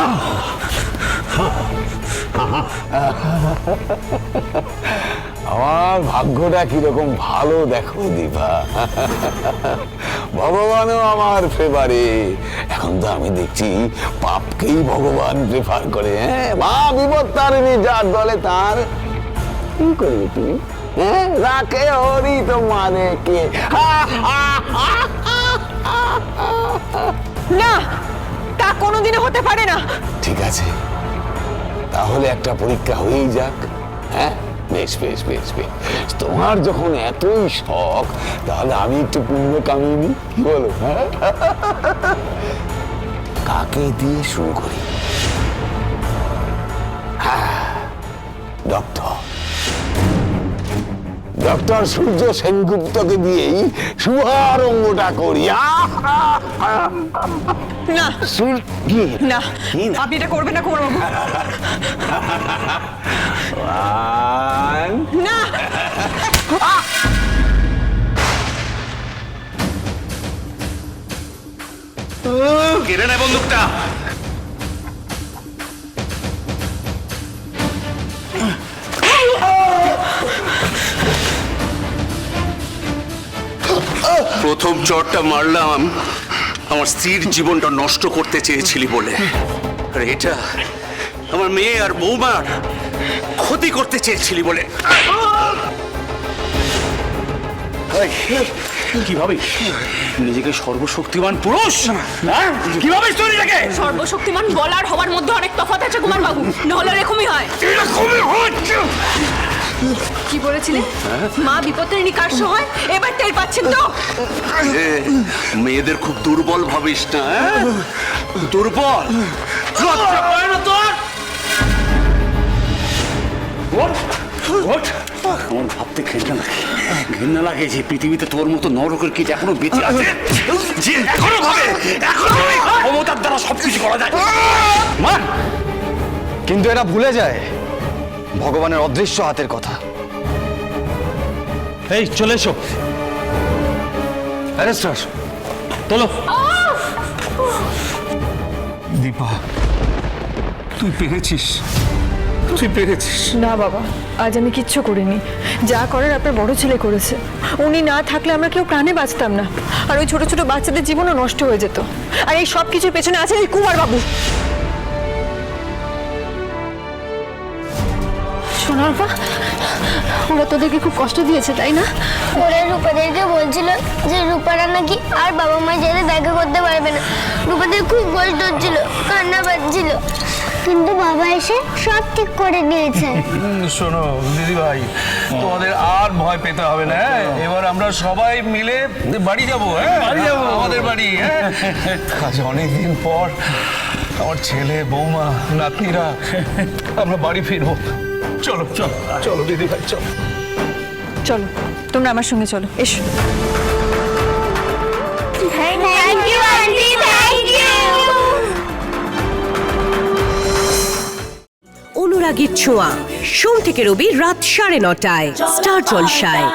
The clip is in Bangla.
আমার ভাগ্যটা কীরকম ভালো দেখো দীপা ভগবানও আমার ফেভারে এখন তো আমি দেখছি, পাপকেই ভগবান প্রেফার করে হ্যাঁ? মা বিপদ তারিণী যার দলে তার কি করবে তুমি? হ্যাঁ? রাখে হরি কে। না কোনোদিনও হতে পারে না। ঠিক আছে। তাহলে একটা পরীক্ষা হয়েই যাক হ্যাঁ? বেশ বেশ বেশ বেশ। তোমার যখন এতই শখ, তাহলে আমি একটু পুণ্য কামিয়ে নিই, কি বলো? হ্যাঁ? কাকে দিয়ে শুরু করি? হ্যাঁ ডক্টর। ডক্টর সূর্য সেনগুপ্তকে দিয়েই শুভারম্ভটা করি। আহ! না। সূর্য কি না। কি না? আপনি এটা করবেন না কুমারবাবু। One, না। কেড়ে নেয় বন্দুকটা। প্রথম চরটা মারলাম। আমার স্ত্রীর জীবনটা নষ্ট করতে চেয়েছিলি বলে। আর এটা আমার মেয়ে আর বৌমার ক্ষতি করতে চেয়েছিলি বলে। কীভাবে নিজেকে সর্বশক্তিমান পুরুষ? হ্যাঁ? তুই নিজেকে? সর্বশক্তিমান বলার হওয়ার মধ্যে অনেক তফাৎ আছে কুমারবাবু। নাহলে এরকমই হয়। এরকমই হচ্ছে কি বলেছিলেন মা বিপত্তারিণী কার হয় এবার টের পাচ্ছেন তো। মেয়েদের খুব দুর্বল ভাবিস না হ্যাঁ? দুর্বল। না ওঠ। আমার ভাবতে ঘেন্না লাগে। ঘেন্না লাগে যে পৃথিবীতে তোর মতো নরকের কীট এখনও বেঁচে আছে? যে এখনও ভাবে এখনও ক্ষমতার দ্বারা সবকিছু করা যায়। মা কিন্তু এরা ভুলে যায়। ভগবানের অদৃশ্য হাতের কথা। এই চলে এসো। অ্যারেস্টার তোলো। দীপা তুই পেরেছিস। তুই পেরেছিস। না বাবা আজ আমি কিচ্ছু করিনি। যা করার আপনার বড় ছেলে করেছে। উনি না থাকলে আমরা কেউ প্রাণে বাঁচতাম না। আর ওই ছোট ছোট বাচ্চাদের জীবনও নষ্ট হয়ে যেত। আর এই সব কিছুর পেছনে আছে এই কুমার বাবু সোনারপা ওরা তোদেরকে খুব কষ্ট দিয়েছে তাই না? ওরা রূপাদেরকে বলছিল যে রূপারা নাকি আর বাবা মা যেতে দেখা করতে পারবে না। রূপাদের খুব কষ্ট হচ্ছিল কান্না পাচ্ছিল কিন্তু বাবা এসে সব ঠিক করে দিয়েছে। শোনো দিদি ভাই তোমাদের আর ভয় পেতে হবে না হ্যাঁ? এবার আমরা সবাই মিলে বাড়ি যাব হ্যাঁ? বাড়ি যাব। আমাদের বাড়ি হ্যাঁ? আজ অনেকদিন পর আমার ছেলে বৌমা নাতনিরা আমরা বাড়ি ফিরবো। চলো চলো চলো দিদি ভাই চলো। চলো তোমরা আমার সঙ্গে চলো এসো। Thank you aunty thank you অনুরাগীর ছোঁয়া সোম থেকে রবি রাত সাড়ে নটায় স্টার জলসায়।